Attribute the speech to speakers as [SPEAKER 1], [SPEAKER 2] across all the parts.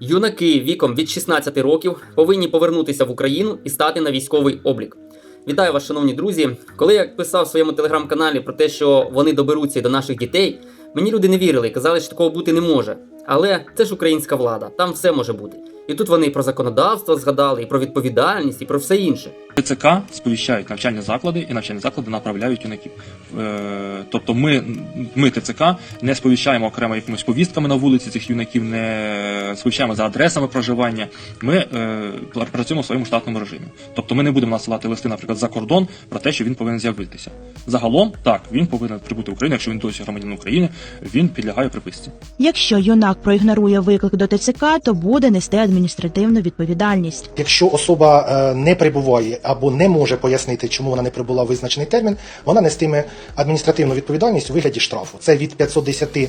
[SPEAKER 1] Юнаки віком від 16 років повинні повернутися в Україну і стати на військовий облік. Вітаю вас, шановні друзі. Коли я писав в своєму телеграм-каналі про те, що вони доберуться до наших дітей, мені люди не вірили казали, що такого бути не може. Але це ж українська влада, там все може бути. І тут вони і про законодавство згадали, і про відповідальність, і про все інше.
[SPEAKER 2] ТЦК сповіщають навчальні заклади, і навчальні заклади направляють юнаків. Е, тобто ми, ми ТЦК не сповіщаємо окремо якимись повістками на вулиці цих юнаків, не сповіщаємо за адресами проживання. Ми е, працюємо в своєму штатному режимі. Тобто ми не будемо насилати листи, наприклад, за кордон про те, що він повинен з'явитися. Загалом, так, він повинен прибути в Україну, якщо він досі громадянин України, він підлягає приписці.
[SPEAKER 3] Якщо юнак проігнорує виклик до ТЦК, то буде нести адміністративну відповідальність.
[SPEAKER 4] Якщо особа е, не прибуває або не може пояснити, чому вона не прибула в визначений термін, вона нестиме адміністративну відповідальність у вигляді штрафу. Це від 510 е,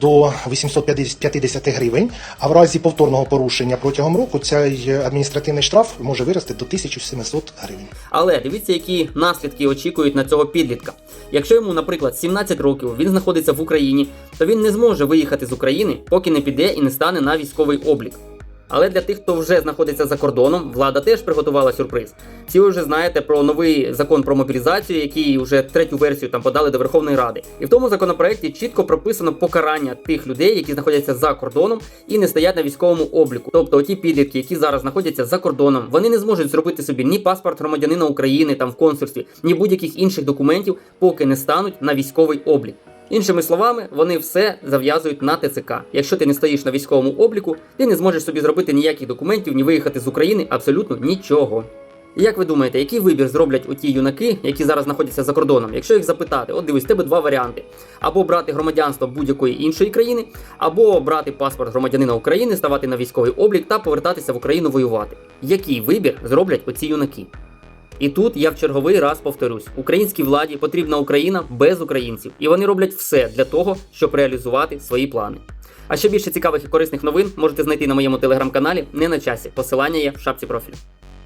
[SPEAKER 4] до 850 гривень. А в разі повторного порушення протягом року цей адміністративний штраф може вирости до 1700 гривень.
[SPEAKER 1] Але дивіться, які наслідки очікують на цього підлітка. Якщо йому, наприклад, 17 років він знаходиться в Україні, то він не зможе виїхати з України, поки не піде і не стане на військовий облік. Але для тих, хто вже знаходиться за кордоном, влада теж приготувала сюрприз. Всі ви вже знаєте про новий закон про мобілізацію, який вже третю версію там подали до Верховної Ради. І в тому законопроекті чітко прописано покарання тих людей, які знаходяться за кордоном і не стоять на військовому обліку. Тобто, ті підлітки, які зараз знаходяться за кордоном, вони не зможуть зробити собі ні паспорт громадянина України там в консульстві, ні будь-яких інших документів, поки не стануть на військовий облік. Іншими словами, вони все зав'язують на ТЦК. Якщо ти не стоїш на військовому обліку, ти не зможеш собі зробити ніяких документів, ні виїхати з України, абсолютно нічого. І Як ви думаєте, який вибір зроблять оті юнаки, які зараз знаходяться за кордоном? Якщо їх запитати, от дивись, тебе два варіанти: або брати громадянство будь-якої іншої країни, або брати паспорт громадянина України, ставати на військовий облік та повертатися в Україну воювати. Який вибір зроблять оці юнаки? І тут я в черговий раз повторюсь: українській владі потрібна Україна без українців, і вони роблять все для того, щоб реалізувати свої плани. А ще більше цікавих і корисних новин можете знайти на моєму телеграм-каналі не на часі. Посилання є в шапці профілю.